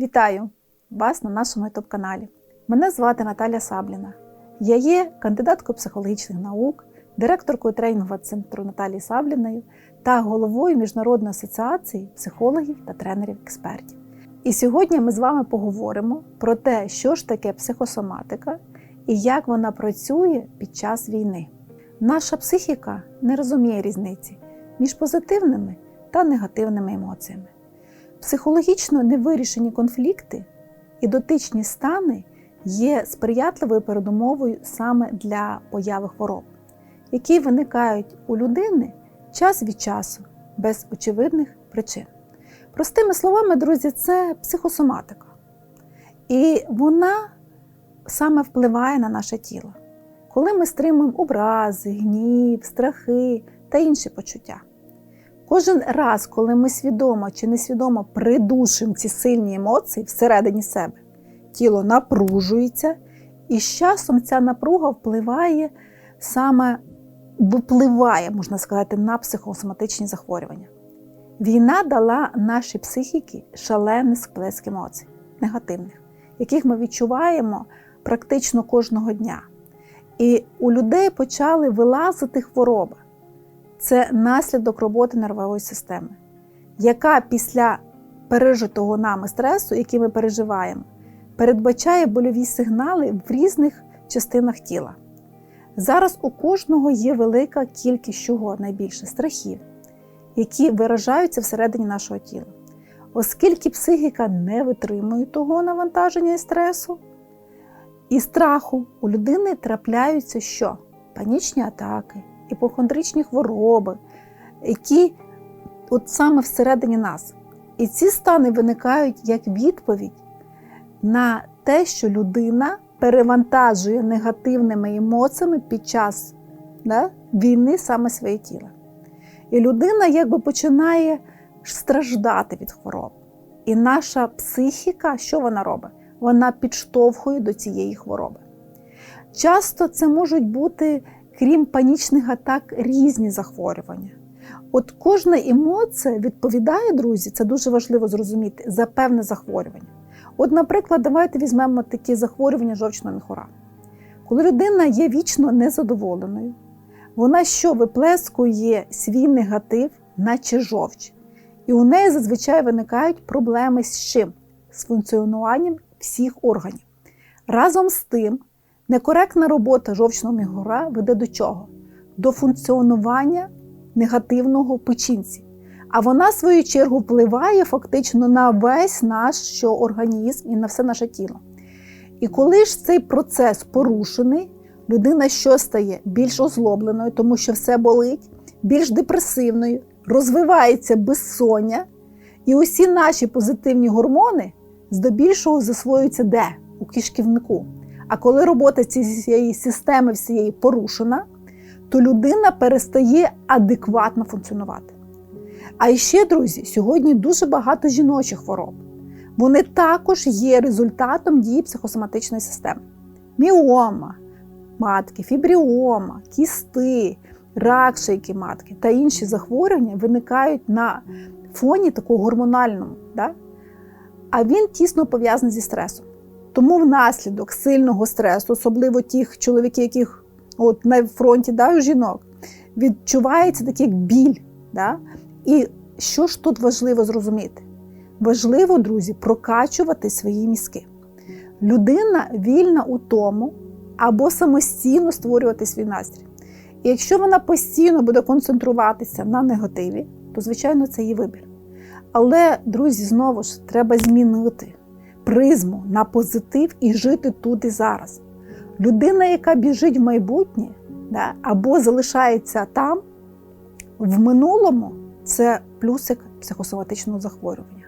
Вітаю вас на нашому youtube каналі. Мене звати Наталя Сабліна. Я є кандидаткою психологічних наук, директоркою тренінгового центру Наталії Сабліною та головою Міжнародної асоціації психологів та тренерів-експертів. І сьогодні ми з вами поговоримо про те, що ж таке психосоматика і як вона працює під час війни. Наша психіка не розуміє різниці між позитивними та негативними емоціями. Психологічно невирішені конфлікти і дотичні стани є сприятливою передумовою саме для появи хвороб, які виникають у людини час від часу без очевидних причин. Простими словами, друзі, це психосоматика. І вона саме впливає на наше тіло, коли ми стримуємо образи, гнів, страхи та інші почуття. Кожен раз, коли ми свідомо чи несвідомо придушимо ці сильні емоції всередині себе, тіло напружується, і з часом ця напруга впливає саме випливає, можна сказати, на психосоматичні захворювання. Війна дала нашій психіки шалений сплеск емоцій, негативних, яких ми відчуваємо практично кожного дня. І у людей почали вилазити хвороби. Це наслідок роботи нервової системи, яка після пережитого нами стресу, який ми переживаємо, передбачає больові сигнали в різних частинах тіла. Зараз у кожного є велика кількість чого найбільше страхів, які виражаються всередині нашого тіла. Оскільки психіка не витримує того навантаження і стресу і страху, у людини трапляються що? Панічні атаки, іпохондричні хвороби, які от саме всередині нас. І ці стани виникають як відповідь на те, що людина перевантажує негативними емоціями під час да, війни саме своє тіло. І людина якби починає страждати від хвороб. І наша психіка, що вона робить? Вона підштовхує до цієї хвороби. Часто це можуть бути, крім панічних атак, різні захворювання. От кожна емоція відповідає, друзі, це дуже важливо зрозуміти, за певне захворювання. От, наприклад, давайте візьмемо такі захворювання жовчного міхура. Коли людина є вічно незадоволеною, вона що виплескує свій негатив, наче жовч. І у неї зазвичай виникають проблеми з чим? З функціонуванням всіх органів. Разом з тим, некоректна робота жовчного міхура веде до чого? До функціонування негативного печінці. А вона, в свою чергу, впливає фактично на весь наш що, організм і на все наше тіло. І коли ж цей процес порушений, людина що стає більш озлобленою, тому що все болить, більш депресивною, розвивається безсоння, і усі наші позитивні гормони здебільшого засвоюються де? У кишківнику. А коли робота цієї системи всієї порушена, то людина перестає адекватно функціонувати. А ще, друзі, сьогодні дуже багато жіночих хвороб. Вони також є результатом дії психосоматичної системи: міома, матки, фібріома, кісти, рак шийки матки та інші захворювання виникають на фоні такого гормональному. Да? А він тісно пов'язаний зі стресом. Тому внаслідок сильного стресу, особливо тих чоловіків, яких от на фронті да, у жінок, відчувається такий біль. Да? І що ж тут важливо зрозуміти? Важливо, друзі, прокачувати свої мізки. Людина вільна у тому або самостійно створювати свій настрій. І якщо вона постійно буде концентруватися на негативі, то, звичайно, це її вибір. Але, друзі, знову ж треба змінити призму на позитив і жити тут і зараз. Людина, яка біжить в майбутнє, да, або залишається там, в минулому це плюсик психосоматичного захворювання.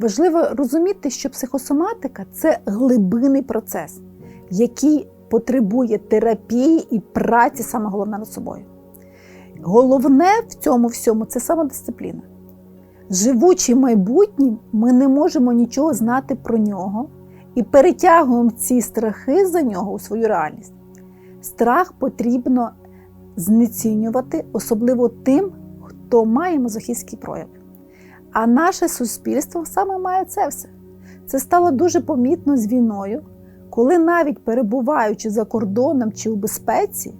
Важливо розуміти, що психосоматика це глибинний процес, який потребує терапії і праці, саме головне над собою. Головне в цьому всьому це самодисципліна. Живучи майбутнім, ми не можемо нічого знати про нього і перетягуємо ці страхи за нього у свою реальність. Страх потрібно знецінювати, особливо тим, хто має мазохістські прояви. А наше суспільство саме має це все. Це стало дуже помітно з війною, коли навіть перебуваючи за кордоном чи у безпеці,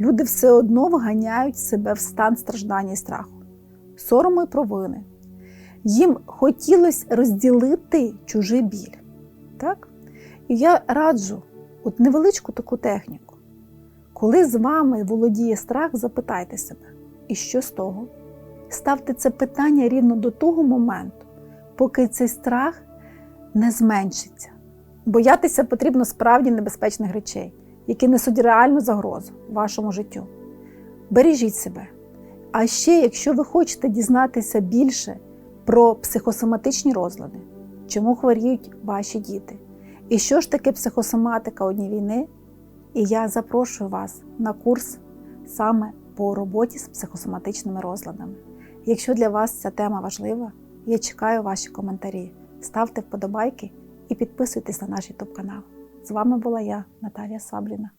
люди все одно вганяють себе в стан страждання і страху, сорому і провини. Їм хотілося розділити чужий біль. Так? І я раджу от невеличку таку техніку. Коли з вами володіє страх, запитайте себе, і що з того? Ставте це питання рівно до того моменту, поки цей страх не зменшиться. Боятися потрібно справді небезпечних речей, які несуть реальну загрозу вашому життю. Бережіть себе. А ще, якщо ви хочете дізнатися більше про психосоматичні розлади, чому хворіють ваші діти, і що ж таке психосоматика у дні війни, і я запрошую вас на курс саме по роботі з психосоматичними розладами. Якщо для вас ця тема важлива, я чекаю ваші коментарі. Ставте вподобайки і підписуйтесь на наш YouTube канал. З вами була я, Наталія Сабліна.